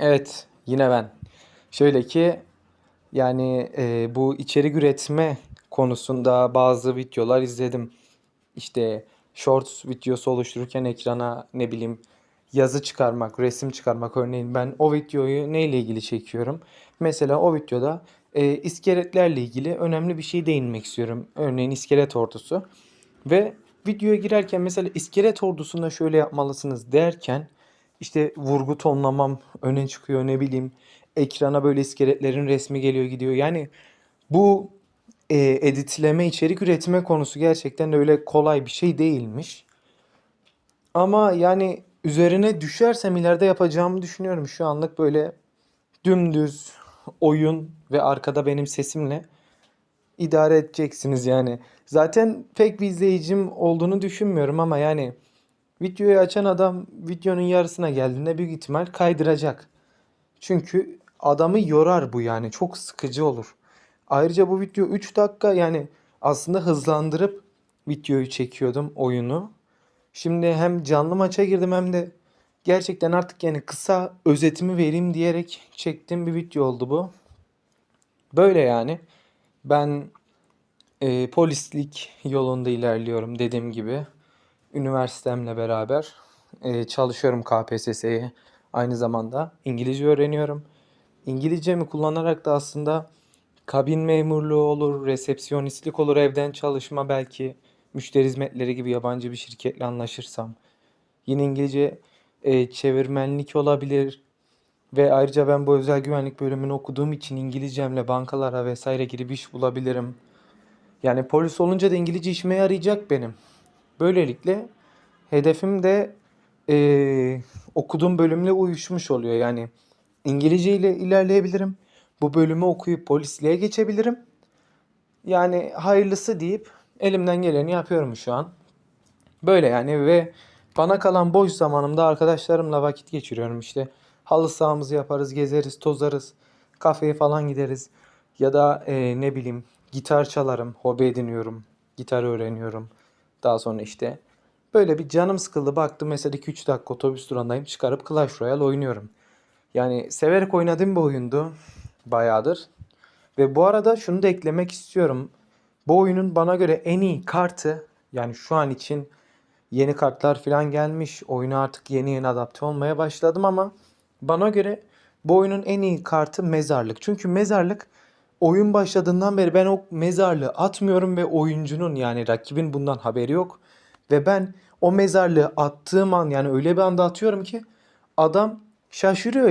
Evet, yine ben. Şöyle ki yani e, bu içerik üretme konusunda bazı videolar izledim. İşte shorts videosu oluştururken ekrana ne bileyim yazı çıkarmak, resim çıkarmak örneğin ben o videoyu neyle ilgili çekiyorum? Mesela o videoda e, iskeletlerle ilgili önemli bir şey değinmek istiyorum. Örneğin iskelet ordusu. Ve videoya girerken mesela iskelet ordusunda şöyle yapmalısınız derken işte vurgu tonlamam öne çıkıyor ne bileyim ekrana böyle iskeletlerin resmi geliyor gidiyor. Yani bu e, editleme içerik üretme konusu gerçekten öyle kolay bir şey değilmiş. Ama yani üzerine düşersem ileride yapacağımı düşünüyorum. Şu anlık böyle dümdüz oyun ve arkada benim sesimle idare edeceksiniz yani. Zaten pek bir izleyicim olduğunu düşünmüyorum ama yani videoyu açan adam videonun yarısına geldiğinde büyük ihtimal kaydıracak. Çünkü adamı yorar bu yani çok sıkıcı olur. Ayrıca bu video 3 dakika yani aslında hızlandırıp videoyu çekiyordum oyunu. Şimdi hem canlı maça girdim hem de gerçekten artık yani kısa özetimi vereyim diyerek çektiğim bir video oldu bu. Böyle yani. Ben e, polislik yolunda ilerliyorum dediğim gibi. Üniversitemle beraber e, çalışıyorum KPSS'ye. Aynı zamanda İngilizce öğreniyorum. İngilizcemi kullanarak da aslında kabin memurluğu olur, resepsiyonistlik olur, evden çalışma belki müşteri hizmetleri gibi yabancı bir şirketle anlaşırsam. Yine İngilizce e, çevirmenlik olabilir. Ve ayrıca ben bu özel güvenlik bölümünü okuduğum için İngilizcemle bankalara vesaire girip iş bulabilirim. Yani polis olunca da İngilizce işime yarayacak benim. Böylelikle hedefim de eee, okuduğum bölümle uyuşmuş oluyor. Yani İngilizce ile ilerleyebilirim. Bu bölümü okuyup polisliğe geçebilirim. Yani hayırlısı deyip elimden geleni yapıyorum şu an. Böyle yani ve bana kalan boş zamanımda arkadaşlarımla vakit geçiriyorum işte. Halı sahamızı yaparız, gezeriz, tozarız, kafeye falan gideriz. Ya da e, ne bileyim gitar çalarım, hobi ediniyorum, gitar öğreniyorum. Daha sonra işte böyle bir canım sıkıldı baktım mesela 2-3 dakika otobüs durağındayım çıkarıp Clash Royale oynuyorum. Yani severek oynadığım bir oyundu bayağıdır. Ve bu arada şunu da eklemek istiyorum. Bu oyunun bana göre en iyi kartı yani şu an için yeni kartlar falan gelmiş. Oyuna artık yeni yeni adapte olmaya başladım ama bana göre bu oyunun en iyi kartı mezarlık. Çünkü mezarlık oyun başladığından beri ben o mezarlığı atmıyorum ve oyuncunun yani rakibin bundan haberi yok. Ve ben o mezarlığı attığım an yani öyle bir anda atıyorum ki adam şaşırıyor.